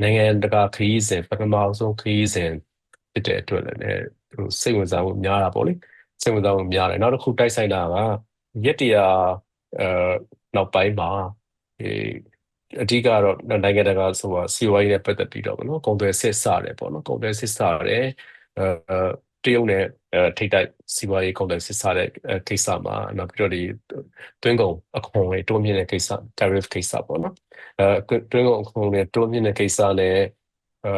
နိုင်ငံတကာခရီးစဉ်ပထမအဆုံးခရီးစဉ်ဖြစ်တဲ့အတွက်လည်းသူစိတ်ဝင်စားမှုများတာပေါ့လေစိတ်ဝင်စားမှုများတယ်နောက်တစ်ခုတိုက်ဆိုင်တာကရက်တရာအဲနောက်ပိုင်းမှာဒီ အဓိကတော့နိုင်ငံတကာဆိုတာစီဝိုင်းနဲ့ပတ်သက်ပြီးတော့ဗောနော်ကုန်သွယ်စစ်စတယ်ပေါ့နော်ကုန်သွယ်စစ်စတယ်အဲတရုတ်နဲ့အဲထိပ်တိုက်စီဝိုင်းကုန်သွယ်စစ်စတဲ့အဲကိစ္စမှာနောက်ပြီးတော့ဒီတွင်းကုန်အခွန်တွေတိုးမြင့်တဲ့ကိစ္စ tariff ကိစ္စပေါ့နော်အဲတွင်းကုန်အခွန်တွေတိုးမြင့်တဲ့ကိစ္စနဲ့အဲ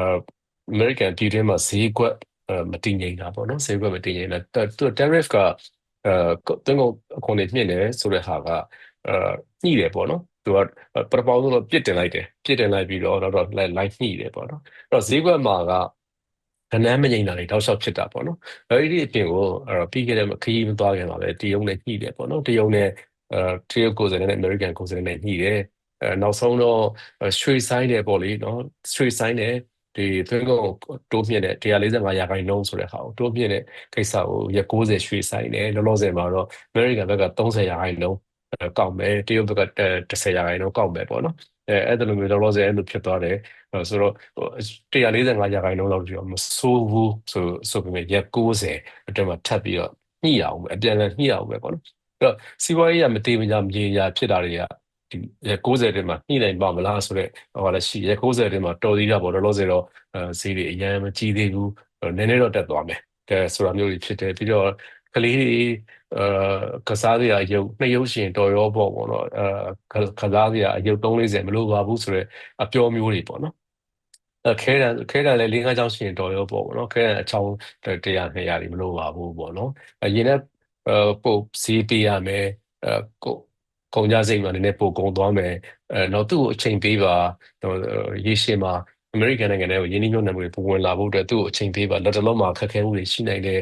American ပြည်တွင်းမှာဈေးကွက်အဲမတည်ငြိမ်တာပေါ့နော်ဈေးကွက်မတည်ငြိမ်တာသူ tariff ကအဲတွင်းကုန်အခွန်တွေမြင့်တယ်ဆိုတဲ့ဟာကအဲညှိတယ်ပေါ့နော် သူကပထမဆုံးတော့ပြစ်တင်လိုက်တယ်ပြစ်တင်လိုက်ပြီးတော့တော့တော့လိုက်လိုက်ညှိတယ်ပေါ့နော်အဲ့တော့ဈေးကွက်မှာကကနန်းမငိမ့်တာတွေတောက်လျှောက်ဖြစ်တာပေါ့နော်အဲ့ဒီအပြင်ကိုအဲ့တော့ပြီးခဲ့တဲ့ခရီးမသွားခင်ပါပဲတရုတ်နဲ့ညှိတယ်ပေါ့နော်တရုတ်နဲ့အဲတရုတ်ကိုယ်စားလှယ်နဲ့အမေရိကန်ကိုယ်စားလှယ်နဲ့ညှိတယ်အဲနောက်ဆုံးတော့ရွှေဆိုင်တယ်ပေါ့လေနော်ရွှေဆိုင်တယ်ဒီသွင်းကုန်တိုးမြင့်တဲ့145ရာခိုင်နှုန်းဆိုတဲ့ဟာကိုတိုးမြင့်တဲ့ကိစ္စကိုရက်60ရွှေဆိုင်တယ်လောလောဆယ်မှာတော့အမေရိကန်ဘက်က30ရာခိုင်နှုန်း ကောက်မယ်တရုတ်ဘက်က10ရာခိုင်နှုန်းကောက်မယ်ပေါ့နော်အဲအဲ့ဒါလိုမျိုးလောလောဆယ်အဲ့လိုဖြစ်သွားတယ်ဆိုတော့145ရာခိုင်နှုန်းလောက်ပြောမဆိုးဘူးဆိုဆိုပေမဲ့ရက်60အတွင်းမှာထပ်ပြီးတော့ညှိရအောင်ပဲအပြန်အလှန်ညှိရအောင်ပဲပေါ့နော်အဲ့တော့စီးပွားရေးကမတည်မကြမရေရာဖြစ်တာတွေကဒီရက်60အတွင်းမှာညှိနိုင်ပါမလားဆိုတော့ဟောလည်းရှိရက်60အတွင်းမှာတော်သေးတာပေါ့လောလောဆယ်တော့အဲဈေးတွေအရင်မကြီးသေးဘူးနည်းနည်းတော့တက်သွားမယ်ကဲဆိုတာမျိုးတွေဖြစ်တယ်ပြီးတော့ကလေးတွေအာ ကစားစရာရုပ်နှစ်ရုပ်ရှင်တော်ရောပေါ့ပေါ့နော်အာကစားစရာအရုပ်340မလိုပါဘူးဆိုတော့အပြောမျိုးတွေပေါ့နော်အဲခဲတံခဲတံလည်း၄၅ချောင်းရှင်တော်ရောပေါ့ပေါ့နော်ခဲတံအချောင်း100 200တွေမလိုပါဘူးပေါ့နော်အရင်ကအဲပို့စီးပေးရမယ်အဲကိုကုန်ကြစိတ်မှာနည်းနည်းပိုကုန်သွားမယ်အဲတော့သူ့ကိုအချိန်ပေးပါရေရှည်မှာ အမေရိကန်နိုင်ငံထဲကိုယင်းနှိမ့်ညွှန်းနှံမှုတွေပုံဝင်လာဖို့အတွက်သူ့ကိုအချိန်ပေးပါလက်တလုံးမှာခက်ခဲမှုတွေရှိနိုင်တယ်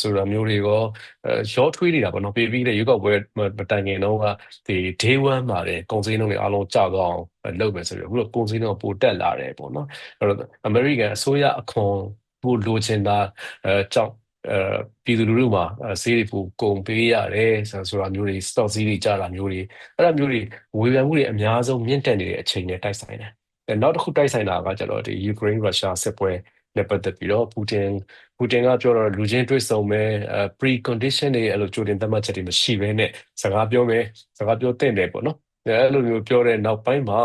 ဆိုတာမျိုးတွေရောအဲရောထွေးနေတာပေါ့နော်ပြီးပြီးတဲ့ရွေးကောက်ပွဲမတိုင်ခင်တော့ကဒီ day 1မှာတဲ့ကုန်စည်နှုန်းတွေအားလုံးကျသွားအောင်လုပ်မယ်ဆိုပြီးအခုတော့ကုန်စည်နှုန်းပိုတက်လာတယ်ပေါ့နော်အဲ့တော့အမေရိကန်အစိုးရအခွန်ပိုလိုချင်တာအဲကြောင့်အဲပြည်သူလူထုမှာဈေးတွေပိုကုန်ပေးရတယ်ဆိုတာမျိုးတွေ stock ဈေးတွေကျတာမျိုးတွေအဲ့ဒါမျိုးတွေဝေဖန်မှုတွေအများဆုံးမြင့်တက်နေတဲ့အချိန်နဲ့တိုက်ဆိုင်တယ်အဲ နောက်တစ်ခု တိုက်ဆိုင်တာကကျတော့ဒီယူကရိန်းရုရှားစစ်ပွဲနဲ့ ပတ်သက်ပြီးတော့ ပူတင်ပူတင်ကပြောတော့ လူချင်းတွေ့ဆုံမယ်အဲ pre condition တွေ အဲ့လို ကြိုတင်သတ်မှတ်ချက်တွေ မရှိဘဲနဲ့ စကားပြောမယ် စကားပြောတဲ့တယ်ပေါ့နော် အဲ့လိုမျိုး ပြောတဲ့နောက်ပိုင်းမှာ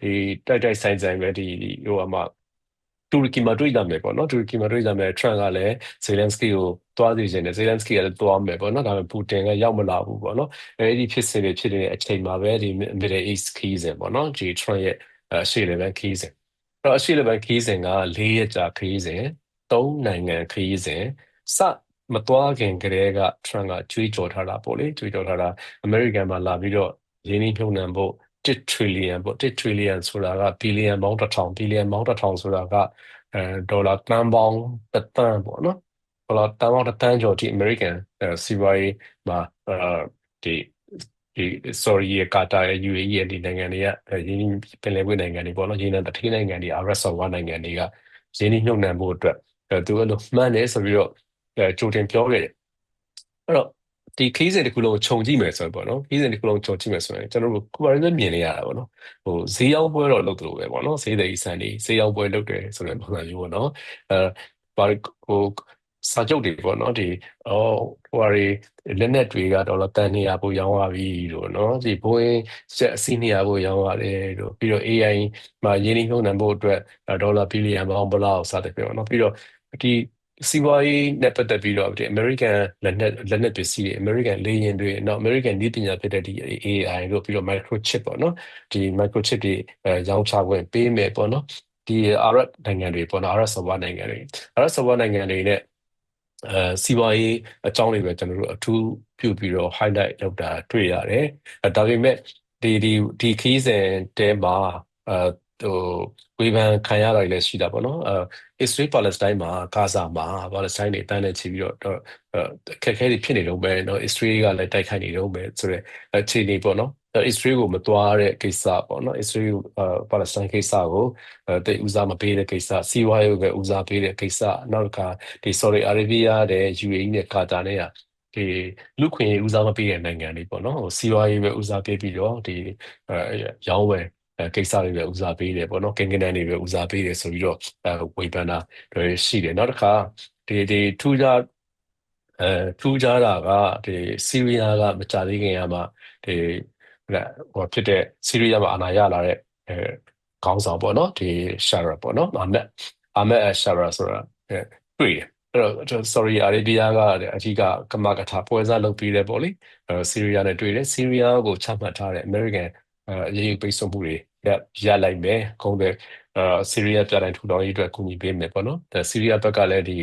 ဒီတိုက်တိုက်ဆိုင်ဆိုင်ပဲဒီဟိုအမှတူရကီမှာ တွေ့ကြမယ်ပေါ့နော် တူရကီမှာတွေ့ကြမယ် ထရန့်ကလည်းဇေလန်စကီကိုတွားစီခြင်းနဲ့ဇေလန်စကီကလည်းတွားမယ်ပေါ့နော် ဒါပေမဲ့ ပူတင်က ရောက်မလာဘူးပေါ့နော် အဲဒီဖြစ်စဉ်တွေ ဖြစ်နေတဲ့အချိန်မှာပဲဒီ Middle East ခီးစဉ်ပေါ့နော်ဒီ Trump ရဲ့ အရှေ့လေဘန်ခီးစဉ်အဲ့တော့အရှေ့လေဘန်ခီးစဉ်က၄ရက်ကြာခီးစဉ်၃နိုင်ငံခီးစဉ်စမသွားခင်ကတည်းက Trump ကကြွေးကြော်ထားတာပေါ့လေကြွေးကြော်ထားတာအမေရိကန်မှာလာပြီးတော့ရင်းနှီးမြှုပ်နှံဖို့1 trillion ပေါ့1 trillion ဆိုတာက billion ပေါင်း1000 billion ပေါင်း1000ဆိုတာကအဲဒေါ်လာတန်ပေါင်းတစ်သန်းပေါ့နော်ဒေါ်လာတန်ပေါင်းတစ်သန်းကျော်ဒီ American စီးပွားရေးမှာအဲဒီ ဒီ sorry ရကာတာရ UAE ရဒီနိုင်ငံတွေကရင်းနှီးပင်လယ်ကွေ့နိုင်ငံတွေပေါ့နော်ရင်းနှီးတထေးနိုင်ငံတွေ RS1 နိုင်ငံတွေကရင်းနှီးမြှုပ်နှံဖို့အတွက်အဲသူအဲ့လိုမှန်းတယ်ဆိုပြီးတော့အဲကြိုတင်ပြောခဲ့တယ်အဲ့တော့ဒီခီးစဉ်တစ်ခုလုံးခြုံကြည့်မယ်ဆိုရင်ပေါ့နော်ခီးစဉ်တစ်ခုလုံးခြုံကြည့်မယ်ဆိုရင်ကျွန်တော်တို့ကိုပါရင်းမြင်နေရတာပေါ့နော်ဟိုဈေးရောက်ပွဲတော့လုပ်တယ်လို့ပဲပေါ့နော်ဈေးတဲ့ဤစံဒီဈေးရောက်ပွဲလုပ်တယ်ဆိုတဲ့ပုံစံမျိုးပေါ့နော်အဲဘာဟို စာချုပ်တွေပေါ့နော်ဒီအော်ဟိုဟာတွေလက်နက်တွေကဒေါ်လာတန်200ပိုရောင်းရပြီလို့နော်ဒီဘိုးင်းဆက်အစီး200ပိုရောင်းရတယ်လို့ပြီးတော့ AI မှာရင်းနှီးမြှုပ်နှံဖို့အတွက်ဒေါ်လာဘီလီယံပေါင်းဘလောက်စသဖြင့်ပေါ့နော်ပြီးတော့ဒီစီးပွားရေးနဲ့ပတ်သက်ပြီးတော့ဒီ American လက်နက်လက်နက်ပစ္စည်းတွေ American လေယာဉ်တွေနောက် American နည်းပညာဖြစ်တဲ့ဒီ AI တို့ပြီးတော့ microchip ပေါ့နော်ဒီ microchip တွေအဲရောင်းချခွင့်ပေးမယ်ပေါ့နော်ဒီ Arab နိုင်ငံတွေပေါ့နော် Arab ဆော်ဘာနိုင်ငံတွေ Arab ဆော်ဘာနိုင်ငံတွေနဲ့ အဲစီးပွားရေးအကြောင်းတွေပဲကျွန်တော်တို့အထူးပြုပြီးတော့ highlight လုပ်တာတွေ့ရတယ်အဲဒါပေမဲ့ဒီဒီဒီခီးစဉ်တဲမှာအဲ ဟိုဝေဖန်ခံရတာတွေလည်းရှိတာပေါ့နော်အဲ Israel Palestine မှာဂါဇာမှာ Palestine တွေအတန်းနဲ့ချီပြီးတော့အခက်အခဲတွေဖြစ်နေတော့ပဲနော် Israel ကလည်းတိုက်ခိုက်နေတော့ပဲဆိုတော့အခြေအနေပေါ့နော် Israel ကိုမသွားတဲ့ကိစ္စပေါ့နော် Israel ပါလက်စတိုင်းကိစ္စကိုတိတ်ဦးစားမပေးတဲ့ကိစ္စစီးပွားရေးကိုဦးစားပေးတဲ့ကိစ္စနောက်တစ်ခါဒီ Saudi Arabia တဲ့ UAE နဲ့ Qatar နဲ့ကဒီလူခွင့်ဦးစားမပေးတဲ့နိုင်ငံတွေပေါ့နော်ဟိုစီးပွားရေးပဲဦးစားပေးပြီးတော့ဒီရောင်းဝယ် ကိစ္စတွေပဲဦးစားပေးတယ်ပေါ့နော်ကိန်းဂဏန်းတွေပဲဦးစားပေးတယ်ဆိုပြီးတော့ဝေဖန်တာတွေရှိတယ်နောက်တစ်ခါဒီဒီထူးခြားအဲထူးခြားတာကဒီဆီးရီးယားကမကြသေးခင်ကမှဒီဟိုဖြစ်တဲ့ဆီးရီးယားမှာအာဏာရလာတဲ့အဲခေါင်းဆောင်ပေါ့နော်ဒီရှာရာပေါ့နော်အာမက်အာမက်ရှာရာဆိုတာတွေ့တယ်အဲ့တော့ sorry အာရေဗီးယားကအကြီးကကမကထာပွဲစားလုပ်ပြီးတယ်ပေါ့လေအဲဆီးရီးယားနဲ့တွေ့တယ်ဆီးရီးယားကိုချမှတ်ထားတဲ့ American အဲအရေးပိတ်ဆို့မှုတွေ ရရလိုက်မယ်ခုံးတဲ့အဲဆီးရီးယားပြည်တိုင်းထူထောင်ရေးအတွက်ကူညီပေးမယ်ပေါ့နော်ဒါဆီးရီးယားဘက်ကလည်းဒီ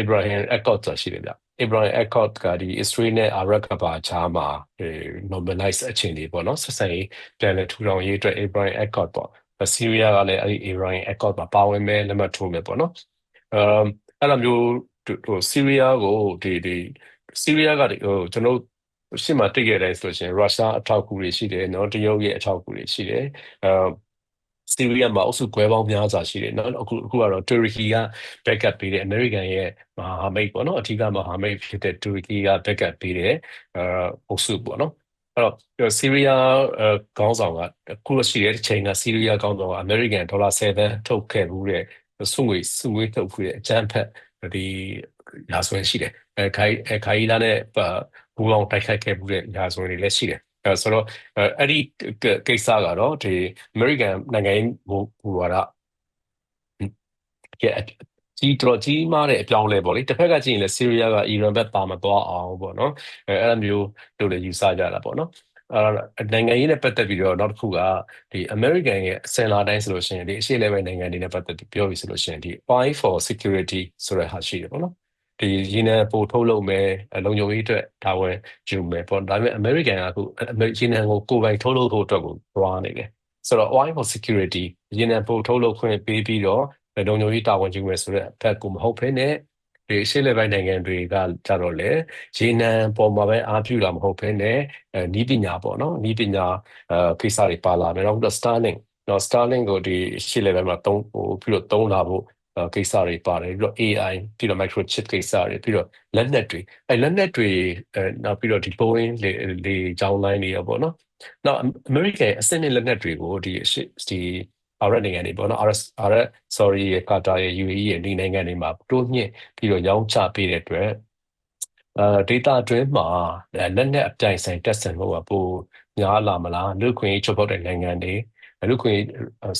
Abraham Accord ဆိုတာရှိတယ်ဗျ Abraham Accord ကဒီ Israel နဲ့ Arab ကပါချားမှာ normalize အခြေအနေပေါ့နော်ဆက်ဆံရေးပြန်လည်ထူထောင်ရေးအတွက် Abraham Accord ပေါ့ဆီးရီးယားကလည်းအဲ့ဒီ Abraham Accord မှာပါဝင်မယ်လက်မှတ်ထိုးမယ်ပေါ့နော်အမ်အဲ့လိုမျိုးဟိုဆီးရီးယားကိုဒီဒီဆီးရီးယားကဒီဟိုကျွန်တော် ရှင်းမှာတိတ်ခဲ့တယ်ဆိုလို့ရှိရင်ရုရှားအထောက်အကူတွေရှိတယ်နော်တရုတ်ရဲ့အထောက်အကူတွေရှိတယ်အဲဆီးရီးယားမှာအုပ်စုကွဲပေါင်းများစွာရှိတယ်နော်အခုအခုကတော့တူရကီက backup ပေးတယ်အမေရိကန်ရဲ့မဟာမိတ်ပေါ့နော်အထူးကမဟာမိတ်ဖြစ်တဲ့တူရကီက backup ပေးတယ်အဲအုပ်စုပေါ့နော်အဲ့တော့ဆီးရီးယားခေါင်းဆောင်ကအခုရှိတဲ့ချိန်ကဆီးရီးယားခေါင်းဆောင်ကအမေရိကန်ဒေါ်လာ7ထုတ်ခဲ့ဘူးတဲ့စုငွေစုငွေထုတ်ခဲ့တဲ့အကြမ်းဖက်ဒီရာဇဝင်ရှိတယ်အဲခိုင်ခိုင်လာနဲ့ ဘူလောင်တိုက်ခိုက်ခဲ့မှုတဲ့ရာဇဝင်တွေလည်းရှိတယ်အဲဆိုတော့အဲ့ဒီကိစ္စကတော့ဒီ American နိုင်ငံရေးဘူဝါဒကြီးတော်ကြီးမားတဲ့အပြောင်းလဲပေါ့လေတစ်ဖက်ကကြည့်ရင်လည်းဆီးရီးယားကအီရန်ဘက်ပါမသွားအောင်ပေါ့နော်အဲအဲ့လိုမျိုးတို့လည်းယူဆကြတာပေါ့နော်အဲနိုင်ငံရေးနဲ့ပတ်သက်ပြီးတော့နောက်တစ်ခုကဒီ American ရဲ့အစင်လာတိုင်းဆိုလို့ရှိရင်ဒီအရှေ့ level နိုင်ငံတွေနဲ့ပတ်သက်ပြီးပြောပြီးဆိုလို့ရှိရင်ဒီ Eye for Security ဆိုတဲ့ဟာရှိတယ်ပေါ့နော် ဒီရင်းနှံပို့ထုတ်လုပ်မယ်လုံခြုံရေးအတွက်ဒါဝင်ယူမယ်ပေါ့ဒါပေမဲ့ American ကအခုရင်းနှံကိုကိုယ်ပိုင်ထုတ်လုပ်ဖို့အတွက်ကိုသွားနေတယ်ဆိုတော့ Eye for Security ရင်းနှံပို့ထုတ်လုပ်ခွင့်ပေးပြီးတော့လုံခြုံရေးတာဝန်ယူမယ်ဆိုတဲ့ဘက်ကိုမဟုတ်ဘဲနဲ့ဒီရှေ့လက်ပိုင်းနိုင်ငံတွေကကြတော့လေရေနံပေါ်မှာပဲအားပြုတာမဟုတ်ဘဲနဲ့အဲနီးပညာပေါ့နော်နီးပညာအဲကိစ္စတွေပါလာမယ်နောက်တော့ Starlink တော့ Starlink ကိုဒီရှေ့လက်ပိုင်းမှာသုံးဟိုပြီးတော့သုံးလာဖို့ ကိစ္စတွေပါတယ်ပြီးတော့ AI ပြီးတော့ microchip ကိစ္စတွေပြီးတော့လက်နက်တွေအဲလက်နက်တွေအဲနောက်ပြီးတော့ဒီ Boeing လေလေကြောင်းလိုင်းတွေရောပေါ့နော်နောက် American အစင်းနဲ့လက်နက်တွေကိုဒီဒီအာရပ်နိုင်ငံတွေပေါ့နော်အာရပ်အာရပ် sorry ရဲ့ကာတာရဲ့ UAE ရဲ့ဒီနိုင်ငံတွေမှာတိုးမြင့်ပြီးတော့ရောင်းချပေးတဲ့အတွက်အဲ data အတွင်းမှာလက်နက်အပြိုင်ဆိုင်တက်ဆန်လို့ကပိုများလာမလားလူခွင့်ချုပ်ဖောက်တဲ့နိုင်ငံတွေ လူခွင့်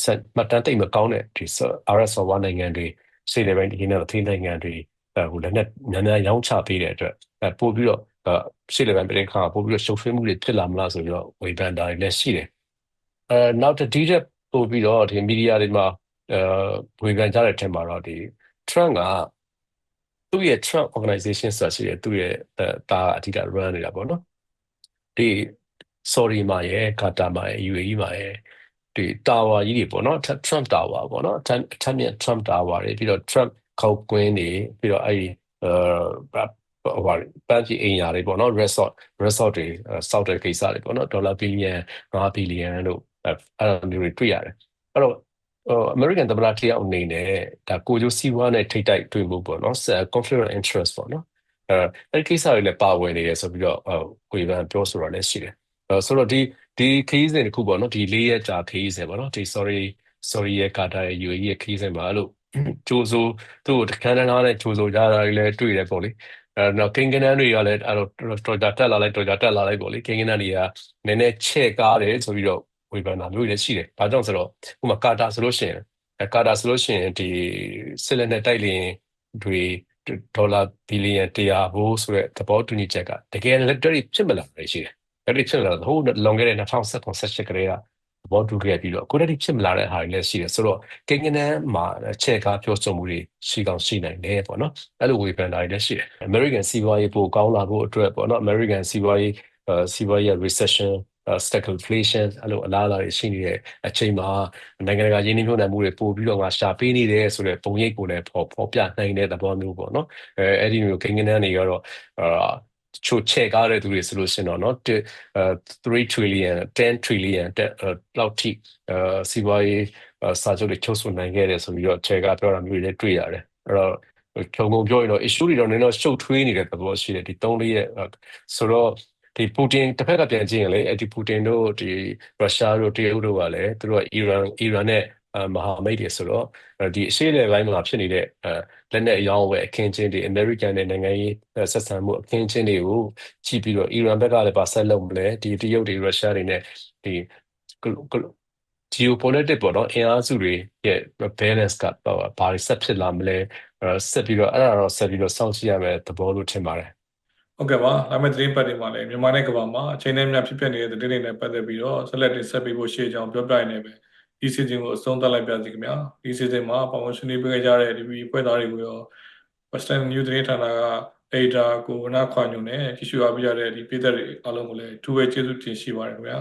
ဆက်မှတ်တမ်းတိတ်မကောင်းတဲ့ဒီ RS server နိုင်ငံတွေစေတဲ့ဘက်ဒီနေ့အသင်းနိုင်ငံတွေဟိုလက်နက်များများရောင်းချပေးတဲ့အတွက်အဲပို့ပြီးတော့ရှေ့လေပိုင်းပြည်ခါပို့ပြီးတော့ရှုပ်ထွေးမှုတွေဖြစ်လာမလားဆိုပြီးတော့ဝေဖန်တာတွေလည်းရှိတယ်အဲနောက်တစ်ဒီတဲ့ပို့ပြီးတော့ဒီမီဒီယာတွေမှာအဲဝေဖန်ကြတဲ့အထက်မှာတော့ဒီ Trump ကသူ့ရဲ့ Trump organization ဆိုတာရှိတယ်သူ့ရဲ့တာအဓိက run နေတာပေါ့နော်ဒီ sorry မှာရယ်ကာတာမှာရယ် UAE မှာရယ် ဒီ tower ကြီးတွေပေါ့နော် Trump tower ပေါ့နော်အထက်အထက်မြင့် Trump tower တွေပြီးတော့ Trump ခောက်ကွင်းတွေပြီးတော့အဲ့ဒီအဲဟိုပါပန်းကြီးအိမ်ယာတွေပေါ့နော် resort resort တွေစောက်တဲ့ကိစ္စတွေပေါ့နော်ဒေါ်လာဘီလီယံ5ဘီလီယံလို့အဲ့လိုမျိုးတွေတွေ့ရတယ်အဲ့တော့ဟို American သမ္မတတယောက်အနေနဲ့ဒါကိုကျိုးစီးပွားနဲ့ထိတိုက်တွေ့မှုပေါ့နော် conflict of interest ပေါ့နော်အဲအဲ့ကိစ္စတွေလည်းပါဝင်နေရဆိုပြီးတော့ဟိုဝေဖန်ပြောဆိုတာလည်းရှိတယ်အဲဆိုတော့ဒီ ဒီခရီးစဉ်တစ်ခုပေါ့နော်ဒီလေးရက်ကြာခရီးစဉ်ပေါ့နော်ဒီ sorry sorry ရဲ့ကာတာရဲ့ UAE ရဲ့ခရီးစဉ်မှာအဲ့လိုကြိုးစိုးသူ့ကိုခန်းတန်းကားနဲ့ကြိုးစိုးကြတာတွေလည်းတွေ့တယ်ပေါ့လေအဲတော့ကင်ကနန်းတွေကလည်းအဲ့တော့တော်ကြတက်လာလိုက်တော်ကြတက်လာလိုက်ပေါ့လေကင်ကနန်းတွေကနည်းနည်းချဲ့ကားတယ်ဆိုပြီးတော့ဝေဖန်တာမျိုးတွေရှိတယ်။ဘာကြောင့်ဆိုတော့ဥပမာကာတာဆိုလို့ရှိရင်ကာတာဆိုလို့ရှိရင်ဒီစစ်လက်နဲ့တိုက်လျင်တွေဒေါ်လာဘီလီယံ100ဘိုးဆိုတဲ့သဘောတူညီချက်ကတကယ်လက်တွေ့ဖြစ်မလာတယ်ရှိတယ်။ လက်တွေ့ဖြစ်လာတော့ဟိုလွန်ခဲ့တဲ့2017ကလေးကသဘောတူခဲ့ပြီးတော့ကိုယ်တည်းဖြစ်မလာတဲ့ဟာတွေလည်းရှိတယ်ဆိုတော့ကင်ကနန်းမှာချက်ကားပြောဆိုမှုတွေရှိကောင်းရှိနိုင်တယ်ပေါ့နော်အဲ့လိုဝေဖန်တာတွေလည်းရှိတယ် American စီးပွားရေးပိုကောင်းလာဖို့အတွက်ပေါ့နော် American စီးပွားရေးစီးပွားရေး recession stagflation အဲ့လိုအလားအလာတွေရှိနေတဲ့အချိန်မှာနိုင်ငံတကာရင်းနှီးမြှုပ်နှံမှုတွေပို့ပြီးတော့ငါရှာပေးနေတယ်ဆိုတဲ့ပုံရိပ်ကိုလည်းပေါ်ပေါ်ပြနိုင်တဲ့သဘောမျိုးပေါ့နော်အဲအဲ့ဒီမျိုးကိန်းဂဏန်းတွေကတော့အာ ချို့ချဲ့ကားတဲ့သူတွေဆိုလို့ရှိရင်တော့နော်3 trillion 10 trillion လောက်ထိစီးပွားရေးစာချုပ်တွေချုပ်ဆိုနိုင်ခဲ့တယ်ဆိုပြီးတော့ချဲ့ကားပြောတာမျိုးတွေလည်းတွေ့ရတယ်အဲ့တော့ခြုံငုံပြောရင်တော့ issue တွေတော့နည်းနည်းရှုပ်ထွေးနေတဲ့သဘောရှိတယ်ဒီ3လေးရဲ့ဆိုတော့ဒီပူတင်တစ်ဖက်ကပြန်ကြည့်ရင်လေဒီပူတင်တို့ဒီရုရှားတို့တရုတ်တို့ကလည်းသူတို့ကအီရန်အီရန်နဲ့ မဟာမိတ်တွေဆိုတော့ဒီအရှေ့လေပိုင်းမှာဖြစ်နေတဲ့လက်နက်အယောင်းဝယ်အခင်းချင်းတွေအမေရိကန်နဲ့နိုင်ငံရေးဆက်ဆံမှုအခင်းချင်းတွေကိုကြည့်ပြီးတော့အီရန်ဘက်ကလည်းပါဆက်လုပ်မလဲဒီတရုတ်တွေရုရှားတွေနဲ့ဒီ geopolitics ပေါ့နော်အင်အားစုတွေရဲ့ balance ကဘာတွေဆက်ဖြစ်လာမလဲဆက်ပြီးတော့အဲ့ဒါတော့ဆက်ပြီးတော့စောင့်ကြည့်ရမယ်သဘောလို့ထင်ပါတယ်ဟုတ်ကဲ့ပါဒါမဲ့သတင်းပတ်တွေမှာလည်းမြန်မာနိုင်ငံကဘာမှာအချိန်နဲ့များဖြစ်ပျက်နေတဲ့သတင်းတွေနဲ့ပတ်သက်ပြီးတော့ဆက်လက်တင်ဆက်ပေးဖို့ရှိကြောင်းပြောပြနေပဲ ဒီစီစဉ်ကိုအဆုံးသတ်လိုက်ပါစီခင်ဗျာဒီစီစဉ်မှာပတ်ဝန်းကျင်နေပေးကြတဲ့ဒီဗီဖွဲ့သားတွေကိုရော Western New သတင်းဌာနက editor ကိုဝနာခွာညုံနဲ့ကြည့်ရှုအားပေးကြတဲ့ဒီပြည်သက်တွေအားလုံးကိုလည်းထူးပဲကျေးဇူးတင်ရှိပါတယ်ခင်ဗျာ